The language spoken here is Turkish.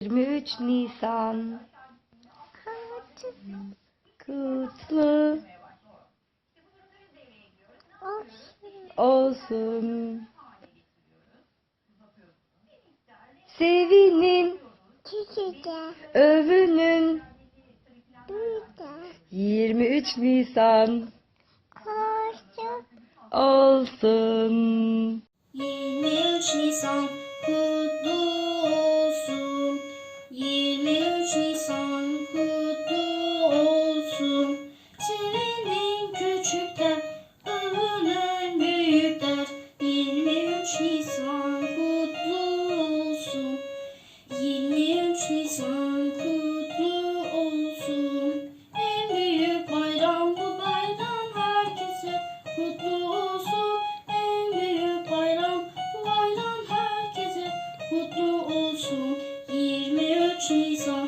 23 Nisan kutlu olsun. Sevinin, övünün. burada 23 Nisan olsun. 23 Nisan kutlu Küçükler övünen büyükler 23 Nisan kutlu olsun. 23 Nisan kutlu olsun. En büyük bayram bu bayram herkese kutlu olsun. En büyük bayram bu bayram herkese kutlu olsun. 23 Nisan